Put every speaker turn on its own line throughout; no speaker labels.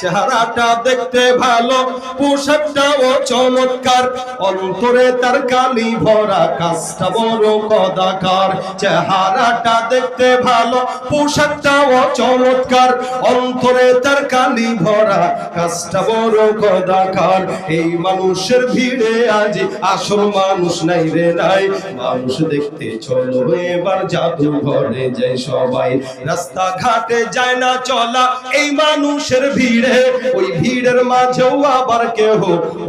চেহারাটা দেখতে ভালো পোশাকটাও চমৎকার। অন্তরে তার কালি ভরা, কাজটা বড় কদাকার। চেহারাটা দেখতে ভালো পোশাকটাও চমৎকার। অন্তরে তার কালি ভরা, কাজটা বড় কদাকার। এই মানুষের ভিড়ে আজ আসল মানুষ নাই রে নাই। মানুষ দেখতে চলো, এবার জাদু ঘরে যায় সবাই। রাস্তা ঘাটে যায় না চলা, এই মানুষের ভিড়ে ওই ভিড়ের মাঝেও আবার কেহ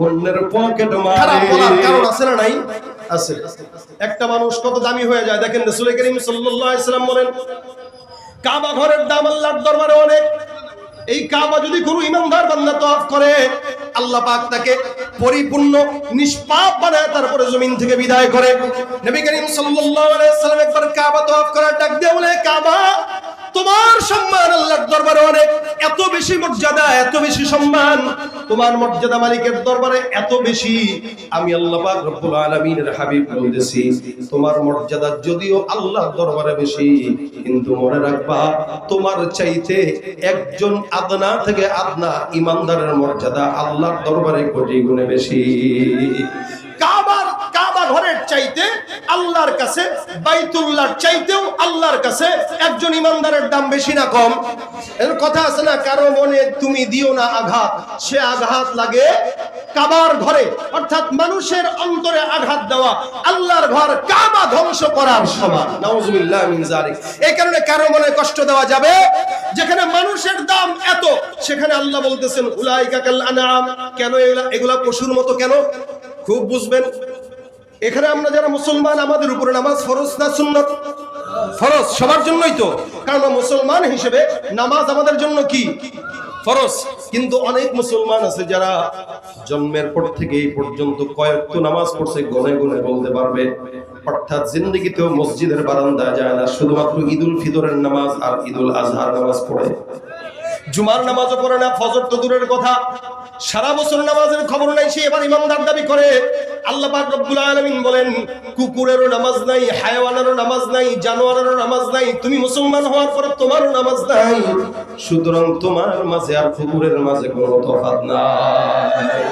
অন্যের পকেট মারে।
নাই? আছে। একটা মানুষ কত দামি হয়ে যায়। দেখেন করিম সাল্লাম বলেন, কাবা ঘরের দাম আল্লাহর দরবারে অনেক। এই কাবা যদি কোনো ইমানদার বান্দা করে, আল্লাহ পাক তাকে পরিপূর্ণ, নিষ্পাপ বানায় তারপরে জমিন থেকে বিদায় করে। নবী করিম সাল্লাল্লাহু সাল্লাম একবার কাবা তওয়াফ করার ডাক দিয়ে বলে, কাবা সম্মান, আল্লাহর দরবারে অনেক। এত বেশি মর্যাদা, এত বেশি সম্মান। তোমার মর্যাদা মালিকের দরবারে এত বেশি। আমি আল্লাহ পাক রব্বুল আলামিনের হাবিব বলতেছি, তোমার মর্যাদা যদিও আল্লাহর দরবারে বেশি, কিন্তু মনে রাখবা, তোমার চাইতে একজন আদনা থেকে আদনা ইমানদারের মর্যাদা আল্লাহর দরবারে কোটি গুণে বেশি। কাবার কাবা ঘরের চাইতে আল্লাহর কাছে, বাইতুল্লাহর চাইতেও আল্লাহর কাছে একজন ইমানদারের দাম বেশি না কম? এর কথা আছে না, কারও মনে তুমি দিও না আঘাত। সে আঘাত লাগে কাবার ঘরে, অর্থাৎ মানুষের অন্তরে আঘাত দেওয়া, আল্লাহর ঘর কাবা ধ্বংস করার সমান। নাউজুবিল্লাহ মিন জালিক এই কারণে কারও মনে কষ্ট দেওয়া যাবে? যেখানে মানুষের দাম এত, সেখানে আল্লাহ বলতেছেন, উলাইকা কাল আনাম কেন এগুলা এগুলা পশুর মতো কেন? খুব বুঝবেন। এখানে আমরা যারা মুসলমান আমাদের উপরে নামাজ ফরজ না সুন্নত? ফরজ সবার জন্যই তো। কারণ মুসলমান হিসেবে নামাজ আমাদের জন্য কি? ফরজ। কিন্তু অনেক মুসলমান আছে যারা জন্মের পর থেকে এই পর্যন্ত কয়েকত নামাজ পড়ছে গনে গনে বলতে পারবে। অর্থাৎ জিন্দগিতেও মসজিদের বারান্দায় যায় না শুধুমাত্র ঈদুল ফিতরের নামাজ আর ঈদুল আজহার নামাজ পড়ে। জুমার নামাজও পড়ে না, ফজর তো দূরের কথা। সারা বছর নামাজের খবর নাই, সে এবার ইমামদার দাবি করে। আল্লাহ পাক রব্বুল আলামিন বলেন, কুকুরেরও নামাজ নাই, হায়ওয়ানেরও নামাজ নাই, জানোয়ারেরও নামাজ নাই, তুমি মুসলমান হওয়ার পরে তোমারও নামাজ নাই। সুতরাং তোমার মাঝে আর কুকুরের মাঝে কোনো তফাৎ নাই।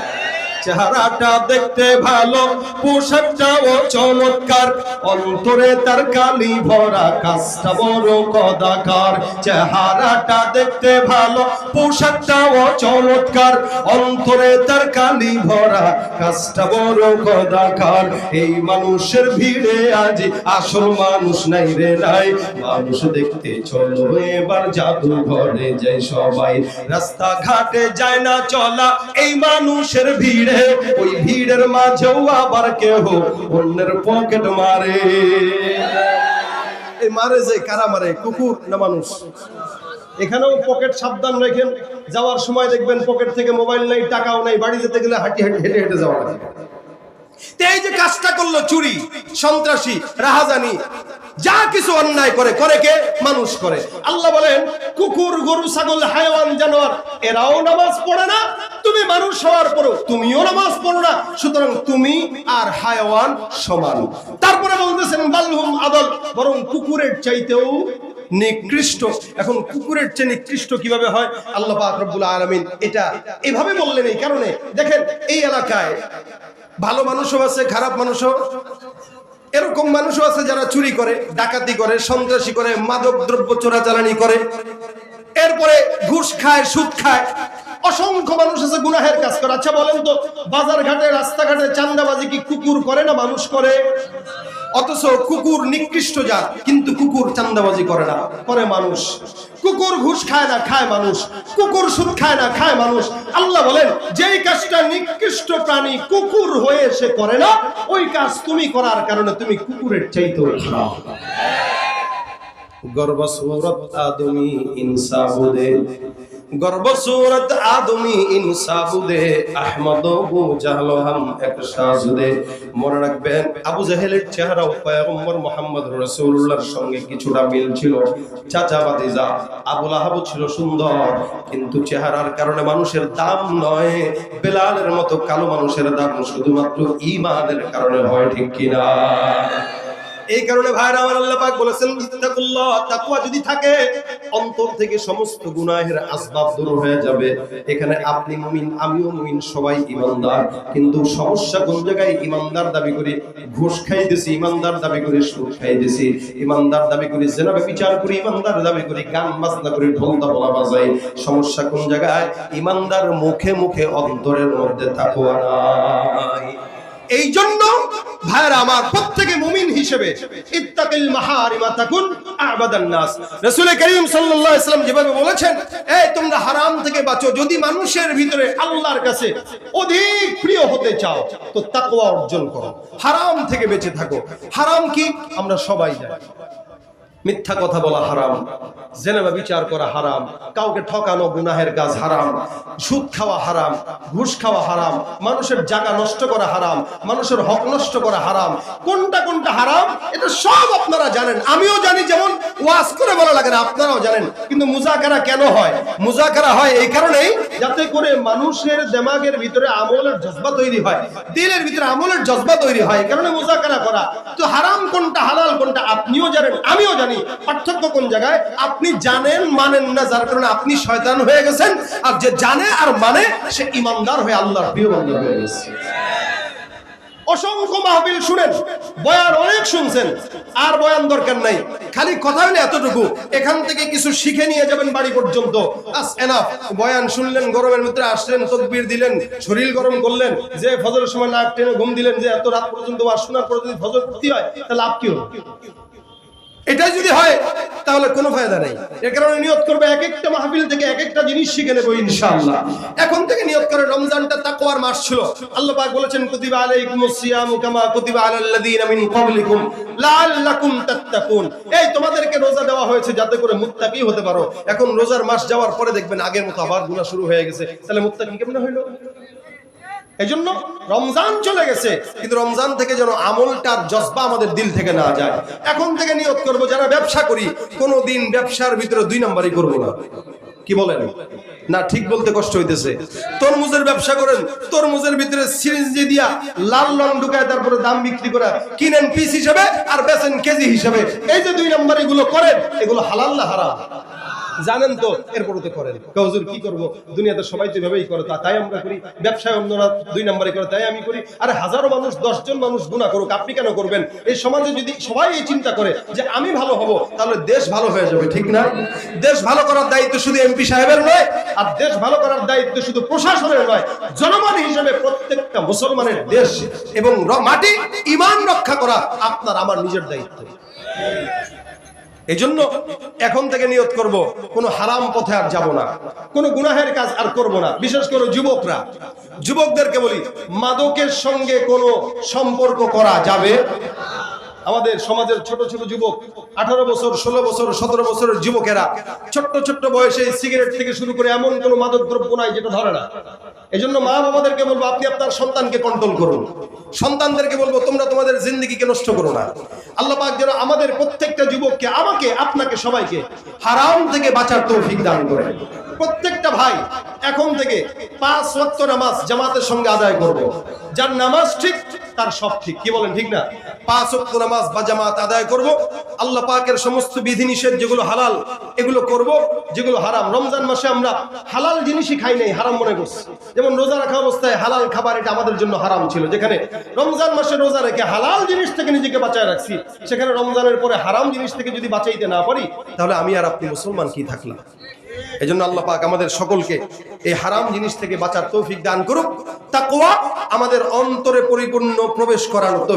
চেহারাটা দেখতে ভালো, পোশাকটাও চমৎকার। অন্তরে তার কালি ভরা, কাজটা বড় কদাকার চেহারাটা দেখতে ভালো, পোশাকটাও চমৎকার। অন্তরে তার কালি ভরা, কাজটা বড় কদাকার এই মানুষের ভিড়ে আজ আসল মানুষ নাই রে নাই। মানুষ দেখতে চলো, এবার জাদু ঘরে যায় সবাই। রাস্তা ঘাটে যায় না চলা, এই মানুষের ভিড়ে ওই ভিড়ের মাঝেও আবার কেহ অন্যের পকেট মারে। এই মারে যে, কারা মারে? কুকুর না মানুষ? এখানেও পকেট সাবধান রাখেন। যাওয়ার সময় দেখবেন পকেট থেকে মোবাইল নাই, টাকাও নাই, বাড়ি যেতে গেলে হাঁটি হাঁটি হেঁটে হেঁটে যাওয়া এই যে কাজটা করল চুরি, সন্ত্রাসী, রাহাজানি, যা কিছু অন্যায় করে করে কে? মানুষ করে। আল্লাহ বলেন, কুকুর, গরু, ছাগল, হায়াওয়ান, জানোয়ার, এরাও নামাজ পড়ে না তুমি মানুষ হওয়ার পরও তুমিও নামাজ পড়ো না, সুতরাং তুমি আর হায়াওয়ান সমান। তারপরে বলতেছেন বাল্লুম আদল, বরং কুকুরের চাইতেও নিকৃষ্ট। এখন কুকুরের চেয়ে নিকৃষ্ট কীভাবে হয়? আল্লাহ পাক রব্বুল আলামিন এটা এভাবে বললেন এই কারণে। দেখেন, এই এলাকায় ভালো মানুষও আছে, খারাপ মানুষও। এরকম মানুষও আছে যারা চুরি করে, ডাকাতি করে, সন্ত্রাসী করে মাদক দ্রব্য চোরাচালানি করে। এরপরে ঘুষ খায়, সুদ খায়। অসংখ্য মানুষ আছে গুনাহের কাজ করে। আচ্ছা বলেন তো বাজার ঘাটে রাস্তাঘাটে চান্দাবাজি কি কুকুর করে না মানুষ করে? অথচ কুকুর নিকৃষ্ট জাত, কিন্তু কুকুর চান্দাবাজি করে না, করে মানুষ। কুকুর ঘুষ খায় না, খায় মানুষ। কুকুর সুদ খায় না, খায় মানুষ। আল্লাহ বলেন, যেই কাজটা নিকৃষ্ট প্রাণী কুকুর হয়ে সে করে না, ওই কাজ তুমি করার কারণে তুমি কুকুরের চাইতেও খারাপ। গর্বসূরত আদমি ইনসাবুদে গর্বসূরত আদমি ইনসাবুদে, আহমদ বু জাহলো হাম এক সাজুদে। মনে রাখবেন, আবু জাহেলের চেহারা পয়গম্বর মুহাম্মদ রাসূলুল্লাহর সঙ্গে কিছুটা মিল ছিল। চাচা ভাতিজা আবু লাহাব ছিল সুন্দর, কিন্তু চেহারার কারণে মানুষের দাম নয়। বেলালের মতো কালো মানুষের দাম শুধুমাত্র ঈমানের কারণে হয়, ঠিক কিনা? এই কারণে ভাইরা আল্লাহ পাক বলেছেন যদি থাকে, অন্তর থেকে সমস্ত গুনাহের আসবাব দূর হয়ে যাবে। এখানে আপনি মুমিন, আমিও মুমিন, সবাই ইমানদার। কিন্তু সমস্যা কোন জায়গায়? ইমানদার দাবি করি ঘুষ খাইতেছি, ইমানদার দাবি করি সুদ খাইতেছি। ইমানদার দাবি করি জেনাবে বিচার করি, ইমানদার দাবি করি গান বাজনা করি ঢোল তাবলা বাজাই সমস্যা কোন জায়গায়? ইমানদার মুখে মুখে অন্তরের মধ্যে তাকওয়া নাই। এই জন্য ভাইরা আমার প্রত্যেকে মুমিন হিসেবে ইত্তাকিল মাহারিমা তাকুন আবাদান নাস। রাসূল করিম সাল্লাল্লাহু আলাইহি সাল্লাম যেভাবে বলেছেন, এই তোমরা হারাম থেকে বাঁচো, যদি মানুষের ভিতরে আল্লাহর কাছে অধিক প্রিয় হতে চাও, তো তাকওয়া অর্জন করো। হারাম থেকে বেঁচে থাকো। হারাম কি? আমরা সবাই জানি। মিথ্যা কথা বলা হারাম, জেনেবা বিচার করা হারাম, কাউকে ঠকানো গুনাহের কাজ হারাম, সুদ খাওয়া হারাম, ঘুষ খাওয়া হারাম, মানুষের জায়গা নষ্ট করা হারাম, মানুষের হক নষ্ট করা হারাম, কোনটা কোনটা হারাম, এটা সব আপনারা জানেন। আমিও জানি যেমন ওয়াজ করে বলা লাগে না, আপনারাও জানেন। কিন্তু মুজাকারা কেন হয়? মুজাকারা হয় এই কারণেই যাতে করে মানুষের দেমাগের ভিতরে আমলের জজবা তৈরি হয়, দিলের ভিতরে আমলের জজবা তৈরি হয়, এই কারণে মুজাকারা করা। তো হারাম কোনটা হালাল কোনটা, আপনিও জানেন, আমিও জানি। পার্থক্য কোন জায়গায়? আপনি জানেন, মানেন না, যার কারণে আপনি শয়তান হয়ে গেছেন। আর যে জানে আর মানে সে ইমানদার হয়ে আল্লাহর প্রিয় বান্দা হয়ে গেছে। অসংখ্য মাহফিল শুনেন, বয়ান অনেক শুনছেন, আর বয়ান দরকার নাই। খালি কথা হলে এতটুকু। এখান থেকে কিছু শিখে নিয়ে যাবেন বাড়ি পর্যন্ত। বয়ান শুনলেন, গরমের ভিতরে আসলেন, তকবির দিলেন, শরীর গরম করলেন, যে ফজরের সময় নাক টেনে ঘুম দিলেন, যে এত রাত পর্যন্ত বা শোনার পর যদি ফজর পড়তে হয়, তাহলে লাভ কি হলো? এটাই যদি হয়, তাহলে কোনো ফায়দা নেই। এর কারণে নিয়ত করবে এক একটা মাহফিল থেকে এক একটা জিনিস শিখে নেব, ইনশাআল্লাহ। এখন থেকে নিয়ত করে রমজানটা তাকওয়ার মাস ছিল। আল্লাহ পাক বলেছেন, কুতিবা আলাইকুমুস সিয়ামু কামা কুতিবা আলাল লাযিনা মিন ক্বাবলিকুম লাআল্লাকুম তাত্তাকুন। এই, তোমাদেরকে রোজা দেওয়া হয়েছে যাতে করে মুত্তাকি হতে পারো। এখন রোজার মাস যাওয়ার পরে দেখবেন আগের মতো আবার গুনাহ শুরু হয়ে গেছে। তাহলে মুত্তাকি কেমনে হইল? এজন্য রমজান চলে গেছে, কিন্তু রমজান থেকে যেন আমলটার জজবা আমাদের দিল থেকে না যায়। এখন থেকে নিয়ত করব, যারা ব্যবসা করি কোনো দিন ব্যবসার ভিতরে দুই নাম্বারই করব না। কি বলেন? না, ঠিক বলতে কষ্ট হইতেছে। তরমুজের ব্যবসা করেন, তরমুজের ভিতরে সিরিঞ্জ দিয়ে দিয়া লাল রং ঢুকায় তারপরে দাম বিক্রি করা কিনেন পিস হিসেবে আর বেচেন কেজি হিসেবে। এই যে দুই নাম্বার এগুলো করেন, এগুলো হালাল না হারাম? জানেন তো, এরপরে তো করেন। হুজুর কি করব? দুনিয়াতে সবাই তো এভাবেই করে, তা তাই আমরা করি। ব্যবসায় অন্যরা দুই নম্বরে করে, তাই আমি করি। আরে হাজারো মানুষ, দশজন মানুষ গুণা করুক, আপনি কেন করবেন? এই সমাজে যদি সবাই এই চিন্তা করে যে আমি ভালো হব, তাহলে দেশ ভালো হয়ে যাবে, ঠিক না? দেশ ভালো করার দায়িত্ব শুধু এমপি সাহেবের নয়, আর দেশ ভালো করার দায়িত্ব শুধু প্রশাসনের নয়, জনগণ হিসেবে প্রত্যেকটা মুসলমানের দেশ এবং মাটি ইমান রক্ষা করা আপনার, আমার নিজের দায়িত্ব। এই জন্য এখন থেকে নিয়ত করব, কোনো হারাম পথে আর যাব না। কোনো গুনাহের কাজ আর করব না। বিশেষ করে যুবকরা। যুবকদেরকে বলি, মাদকের সঙ্গে কোনো সম্পর্ক করা যাবে আমাদের সমাজের ছোট ছোট যুবক, আঠারো বছর, ষোলো বছর, সতেরো বছরের যুবকেরা ছোট্ট ছোট্ট বয়সে সিগারেট থেকে শুরু করে এমন কোনো মাদক দ্রব্য নাই যেটা ধরে না। এই জন্য মা বাবাদেরকে বলব, আপনি আপনার সন্তানকে কন্ট্রোল করুন। সন্তানদেরকে বলব, তোমরা তোমাদের জিন্দগিকে নষ্ট করো না। আল্লাহ পাক যেন আমাদের প্রত্যেকটা যুবককে, আমাকে, আপনাকে সবাইকে হারাম থেকে বাঁচার তৌফিক দান করে। প্রত্যেকটা ভাই এখন থেকে পাঁচ ওয়াক্ত নামাজ জামাতের সঙ্গে আদায় করব। যার নামাজ ঠিক তার সব ঠিক। কি বলেন, ঠিক না? পাঁচ ওয়াক্ত নামাজ বা জামাত আদায় করব। আল্লাহ পাকের সমস্ত বিধিনিষেধ যেগুলো হালাল, এগুলো করব। যেগুলো হারাম, রমজান মাসে আমরা হালাল জিনিসই খাই নাই, হারাম মনে করছি। যেমন রোজা রাখা অবস্থায় হালাল খাবার এটা আমাদের জন্য হারাম ছিল। যেখানে রমজান মাসে রোজা রেখে হালাল জিনিস থেকে নিজেকে বাঁচায় রাখছি, সেখানে রমজানের পরে হারাম জিনিস থেকে যদি বাঁচাইতে না পারি, তাহলে আমি আর আপনি মুসলমান কি থাকলাম? এই জন্য আল্লাহ পাক আমাদের সকলকে এই হারাম জিনিস থেকে বাঁচার তৌফিক দান করুক। তাকওয়া আমাদের অন্তরে পরিপূর্ণ প্রবেশ করার তৌফিক